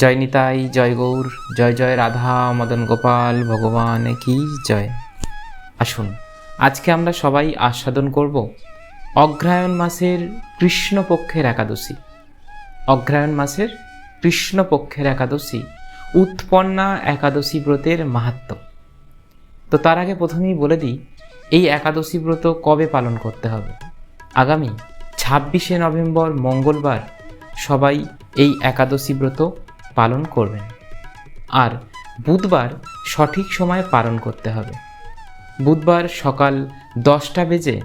জয় নিতাই, জয় গৌর, জয় জয় রাধা, মদন গোপাল, ভগবান কি জয়। আসুন, আজকে আমরা সবাই আস্বাদন করব অগ্রায়ণ মাসের কৃষ্ণপক্ষের একাদশী। অগ্রায়ণ মাসের কৃষ্ণপক্ষের একাদশী, উৎপন্না একাদশী ব্রতের মাহাত্ম্য তো তার আগে প্রথমেই বলে দিই, এই একাদশী ব্রত কবে পালন করতে হবে? আগামী ছাব্বিশে নভেম্বর, মঙ্গলবার সবাই এই একাদশী ব্রত পালন করবেন। আর বুধবার সঠিক সময়ে পালন করতে হবে। বুধবার সকাল দশটা বেজে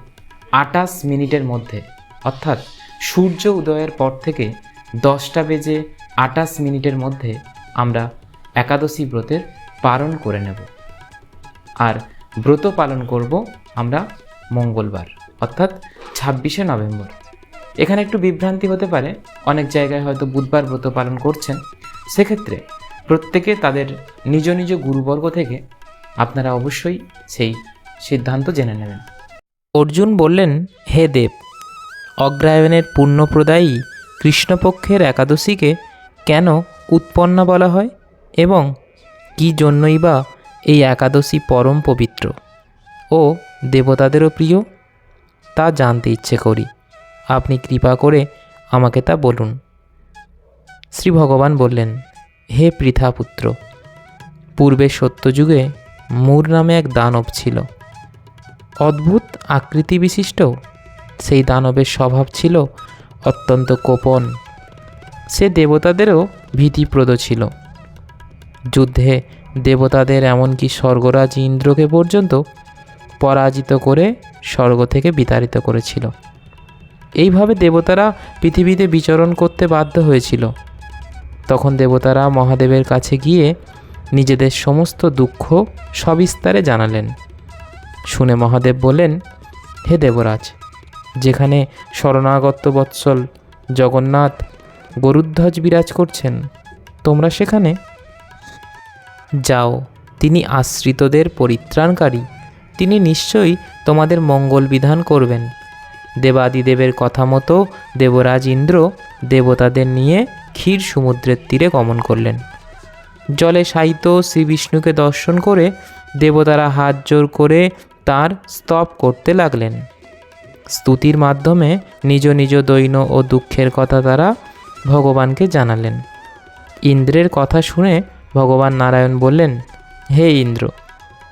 আটাশ মিনিটের মধ্যে, অর্থাৎ সূর্য উদয়ের পর থেকে দশটা বেজে আটাশ মিনিটের মধ্যে আমরা একাদশী ব্রতের পালন করে নেব। আর ব্রত পালন করব আমরা মঙ্গলবার, অর্থাৎ ছাব্বিশে নভেম্বর। এখানে একটু বিভ্রান্তি হতে পারে। অনেক জায়গায় হয়তো বুধবার ব্রত পালন করছেন। সেক্ষেত্রে প্রত্যেকে তাদের নিজ নিজ গুরুবর্গ থেকে আপনারা অবশ্যই সেই সিদ্ধান্ত জেনে নেবেন। অর্জুন বললেন, হে দেব, অগ্রায়ণের পূর্ণপ্রদায়ী কৃষ্ণপক্ষের একাদশীকে কেন উৎপন্না বলা হয় এবং কী জন্যই বা এই একাদশী পরম পবিত্র? ও দেবতাদেরও প্রিয়, তা জানতে ইচ্ছে করি। আপনি কৃপা করে আমাকে তা বলুন। শ্রী ভগবান বললেন, হে পৃথাপুত্র পূর্বে সত্যযুগে মূর নামে এক দানব ছিল। অদ্ভুত আকৃতি বিশিষ্ট সেই দানবের স্বভাব ছিল অত্যন্ত কোপন। সে দেবতাদেরও ভীতিপ্রদ ছিল। যুদ্ধে দেবতাদের এমনকি স্বর্গরাজ ইন্দ্রকে পর্যন্ত পরাজিত করে স্বর্গ থেকে বিতাড়িত করেছিল। এইভাবে দেবতারা পৃথিবীতে বিচরণ করতে বাধ্য হয়েছিল। তখন দেবতারা মহাদেবের কাছে গিয়ে নিজেদের সমস্ত দুঃখ সবিস্তারে জানালেন। শুনে মহাদেব বললেন, হে দেবরাজ, যেখানে শরণাগত বৎসল জগন্নাথ গরুধ্বজ বিরাজ করছেন, তোমরা সেখানে? যাও, তিনি আশ্রিতদের পরিত্রাণকারী, তিনি নিশ্চয়ই তোমাদের মঙ্গল বিধান করবেন। দেবাদিদেবের কথা মতো দেবরাজ ইন্দ্র দেবতাদের নিয়ে ক্ষীর সমুদ্রের তীরে গমন করলেন। জলে শায়িত শ্রী বিষ্ণুকে দর্শন করে দেবতারা হাত জোর করে তার স্তব করতে লাগলেন। স্তুতির মাধ্যমে নিজ নিজ দৈন ও দুঃখের কথা তারা ভগবানকে জানালেন। ইন্দ্রের কথা শুনে ভগবান নারায়ণ বললেন, হে ইন্দ্র,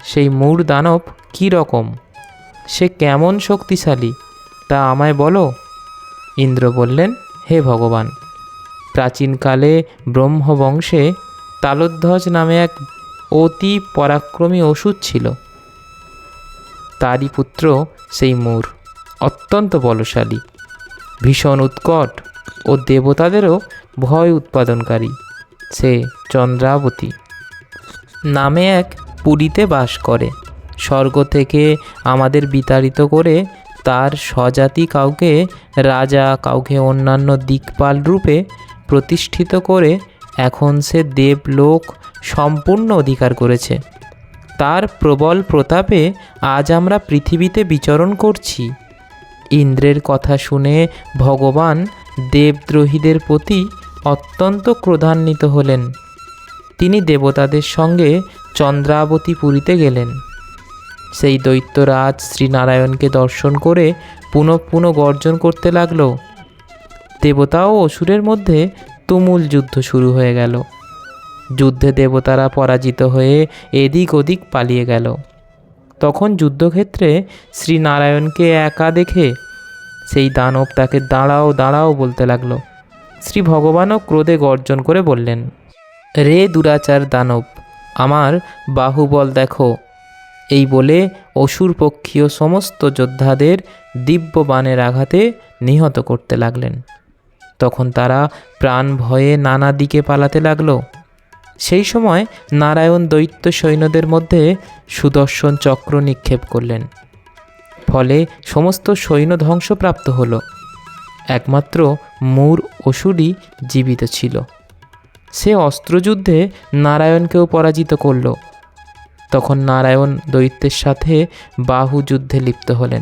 সেই মূর দানব কী রকম? সে কেমন শক্তিশালী? তা আমায় বলো? ইন্দ্র বললেন, হে ভগবান প্রাচীনকালে ব্রহ্মবংশে তালোধ্বজ নামে এক অতি পরাক্রমী ওষুধ ছিল। তারই পুত্র সেই মূর, অত্যন্ত বলশালী, ভীষণ উৎকট ও দেবতাদেরও ভয় উৎপাদনকারী। সে চন্দ্রাবতী নামে এক পুরীতে বাস করে। স্বর্গ থেকে আমাদের বিতাড়িত করে তার স্বজাতি কাউকে, রাজা কাউকে অন্যান্য দিকপাল রূপে প্রতিষ্ঠিত করে এখন সে দেবলোক সম্পূর্ণ অধিকার করেছে। তার প্রবল প্রতাপে আজ আমরা পৃথিবীতে বিচরণ করছি। ইন্দ্রের কথা শুনে ভগবান দেবদ্রোহীদের প্রতি অত্যন্ত ক্রোধান্বিত হলেন। তিনি দেবতাদের সঙ্গে চন্দ্রাবতী পুরীতে গেলেন। সেই দৈত্যরাজ শ্রীনারায়ণকে দর্শন করে পুনঃ পুনঃ গর্জন করতে লাগল। দেবতা ও অসুরের মধ্যে তুমুল যুদ্ধ শুরু হয়ে গেল। যুদ্ধে দেবতারা পরাজিত হয়ে এদিক ওদিক পালিয়ে গেল। তখন যুদ্ধক্ষেত্রে শ্রীনারায়ণকে একা দেখে সেই দানব তাকে দাঁড়াও দাঁড়াও বলতে লাগল। শ্রী ভগবানও ক্রোধে গর্জন করে বললেন, রে দুরাচার দানব, আমার বাহুবল দেখো। এই বলে অসুরপক্ষীয় সমস্ত যোদ্ধাদের দিব্য বাণের আঘাতে নিহত করতে লাগলেন। তখন তারা প্রাণ ভয়ে নানা দিকে পালাতে লাগল। সেই সময় নারায়ণ দৈত্য সৈন্যদের মধ্যে সুদর্শন চক্র নিক্ষেপ করলেন। ফলে সমস্ত সৈন্য ধ্বংসপ্রাপ্ত হল। একমাত্র মূর অসুরই জীবিত ছিল। সে অস্ত্রযুদ্ধে নারায়ণকেও পরাজিত করল। তখন নারায়ণ দৈত্যের সাথে বাহু যুদ্ধে লিপ্ত হলেন।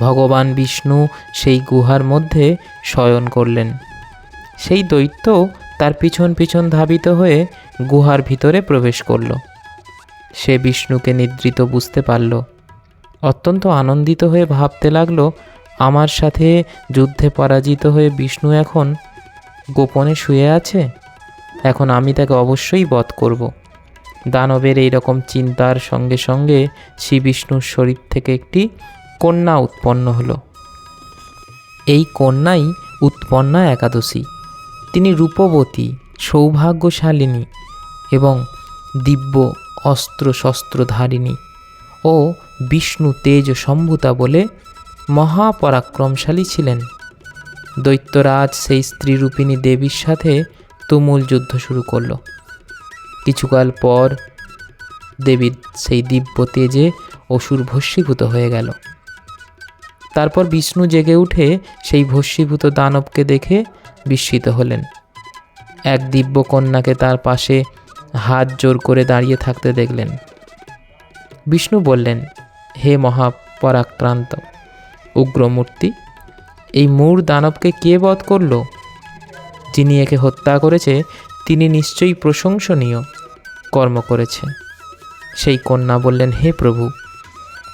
ভগবান বিষ্ণু সেই গুহার মধ্যে শয়ন করলেন। সেই দৈত্য তার পিছন পিছন ধাবিত হয়ে গুহার ভিতরে প্রবেশ করল। সে বিষ্ণুকে নিদ্রিত বুঝতে পারল। অত্যন্ত আনন্দিত হয়ে ভাবতে লাগল, আমার সাথে যুদ্ধে পরাজিত হয়ে বিষ্ণু এখন গোপনে শুয়ে আছে? এখন আমি তাকে অবশ্যই বধ করব। দানবের এই রকম চিন্তার সঙ্গে সঙ্গে শ্রী বিষ্ণুর শরীর থেকে একটি কন্যা উৎপন্ন হলো। এই কন্যাই উৎপন্না একাদশী। তিনি রূপবতী, সৌভাগ্যশালিনী এবং দিব্য অস্ত্র শস্ত্রধারিণী ও বিষ্ণু তেজ সম্ভূতা বলে মহাপরাক্রমশালী ছিলেন। দৈত্যরাজ সেই স্ত্রীরূপিণী দেবীর সাথে তুমুল যুদ্ধ শুরু করল। কিছুকাল পর দেবীর সেই দিব্য তেজে অসুর ভস্মীভূত হয়ে গেল। তারপর বিষ্ণু জেগে উঠে সেই ভস্মীভূত দানবকে দেখে বিস্মিত হলেন। এক দিব্য কন্যাকে তার পাশে হাত জোর করে দাঁড়িয়ে থাকতে দেখলেন। বিষ্ণু বললেন, হে মহাপরাক্রান্ত, উগ্রমূর্তি, এই মূর দানবকে কে বধ করল? যিনি একে হত্যা করেছে, তিনি নিশ্চয়ই প্রশংসনীয়, কর্ম করেছে। সেই কন্যা বললেন, হে প্রভু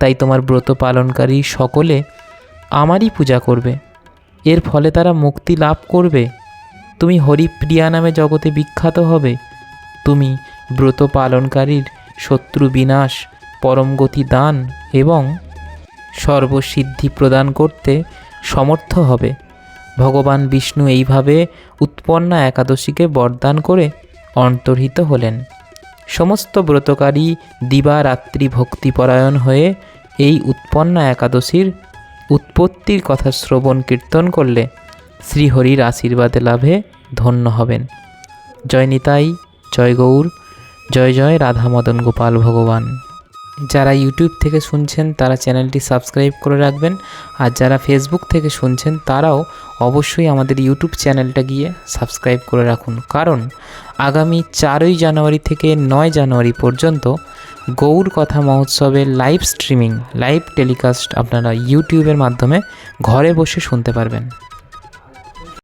তাই তোমার ব্রত পালনকারী সকলে আমারই পূজা করবে। এর ফলে তারা মুক্তি লাভ করবে। তুমি হরিপ্রিয়া নামে জগতে বিখ্যাত হবে। তুমি ব্রত পালনকারীর শত্রু বিনাশ পরমগতি দান এবং সর্বসিদ্ধি প্রদান করতে সমর্থ হবে। ভগবান বিষ্ণু এইভাবে উৎপন্না একাদশীকে বরদান করে অন্তর্হিত হলেন। সমস্ত ব্রতকারী দিবারাত্রি ভক্তিপরায়ণ হয়ে এই উৎপন্না একাদশীর উৎপত্তির কথা শ্রবণ কীর্তন করলে শ্রীহরির আশীর্বাদে লাভে ধন্য হবেন। জয় নিতাই, জয় গৌর, জয় জয় রাধা মদন গোপাল ভগবান। যারা ইউটিউব থেকে শুনছেন, তারা চ্যানেলটি সাবস্ক্রাইব করে রাখবেন। আর যারা ফেসবুক থেকে শুনছেন, তারাও অবশ্যই আমাদের ইউটিউব চ্যানেলটা গিয়ে সাবস্ক্রাইব করে রাখুন। কারণ আগামী চারই জানুয়ারি থেকে নয় জানুয়ারি পর্যন্ত গৌর কথা মহোৎসবের লাইভ স্ট্রিমিং লাইভ টেলিকাস্ট আপনারা ইউটিউবের মাধ্যমে ঘরে বসে শুনতে পারবেন।